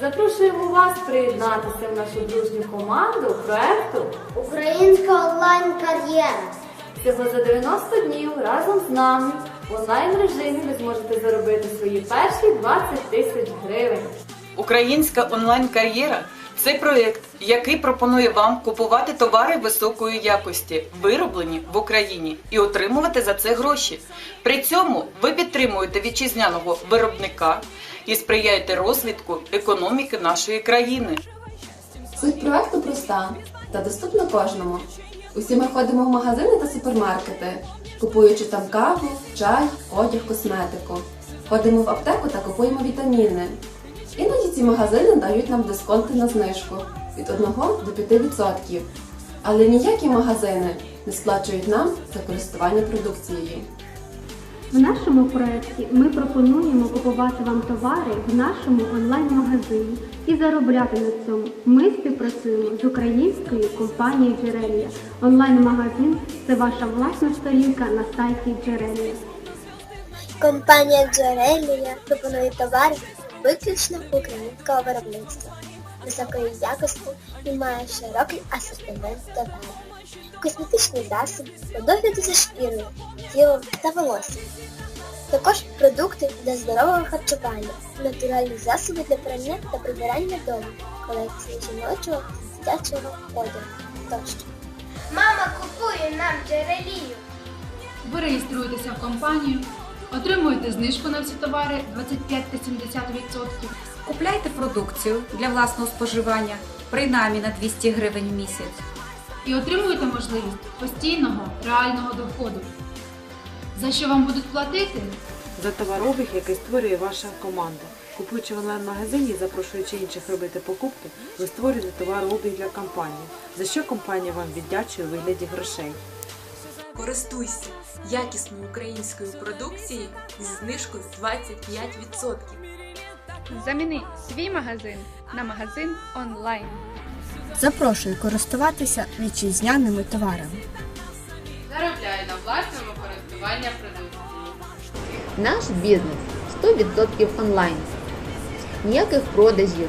Запрошуємо вас приєднатися в нашу дружню команду проекту Українська онлайн-кар'єра. Всього за 90 днів разом з нами в онлайн режимі ви зможете заробити свої перші 20 тисяч гривень. Українська онлайн-кар'єра це проєкт, який пропонує вам купувати товари високої якості, вироблені в Україні, і отримувати за це гроші. При цьому ви підтримуєте вітчизняного виробника і сприяєте розвитку економіки нашої країни. Суть проекту проста та доступна кожному. Усі ми ходимо в магазини та супермаркети, купуючи там каву, чай, одяг, косметику. Ходимо в аптеку та купуємо вітаміни. Ці магазини дають нам дисконти на знижку від 1 до 5%. Але ніякі магазини не сплачують нам за користування продукцією. В нашому проєкті ми пропонуємо купувати вам товари в нашому онлайн-магазині і заробляти на цьому. Ми співпрацюємо з українською компанією Джерелія. Онлайн-магазин це ваша власна сторінка на сайті Джерелія. Компанія Джерелія пропонує товари виключно українського виробництва, високої якості і має широкий асортимент товарів. Косметичні засоби по догляду за шкірою, тілом та волоссям. Також продукти для здорового харчування, натуральні засоби для прання та прибирання дому, колекції жіночого та дитячого одягу тощо. Мама купує нам джерелію. Ви реєструєтеся в компанію, отримуєте знижку на всі товари 25 та 70%. Купляйте продукцію для власного споживання принаймні на 200 гривень в місяць. і отримуєте можливість постійного реального доходу. За що вам будуть платити? за товарообіг, який створює ваша команда. Купуючи в онлайн-магазині і запрошуючи інших робити покупки, ви створюєте товарообіг для компанії, за що компанія вам віддячує у вигляді грошей. Користуйся якісною українською продукцією зі знижкою 25%. Заміни свій магазин на магазин онлайн. Запрошую користуватися вітчизняними товарами. Заробляй на власному користуванні продукцією. Наш бізнес 100% онлайн. Ніяких продажів,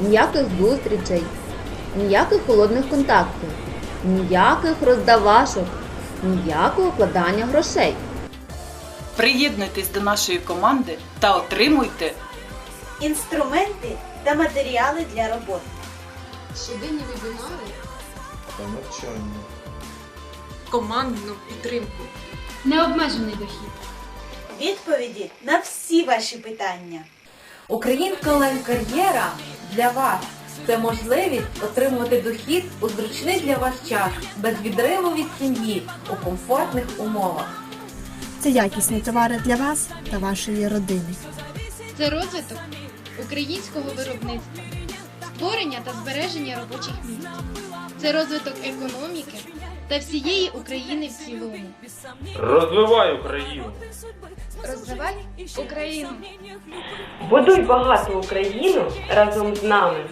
ніяких зустрічей, ніяких холодних контактів, ніяких роздавашок, ніякого вкладання грошей. Приєднуйтесь до нашої команди та отримуйте інструменти та матеріали для роботи. Щоденні вебінари, та навчання. командну підтримку. Необмежений дохід. Відповіді на всі ваші питання. Українська онлайн-кар'єра для вас це можливість отримувати дохід у зручний для вас час, без відриву від сім'ї, у комфортних умовах. Це якісні товари для вас та вашої родини. Це розвиток українського виробництва, створення та збереження робочих місць. Це розвиток економіки та всієї України в цілому. Розвивай Україну! Розвивай Україну! Будуй багату Україну разом з нами.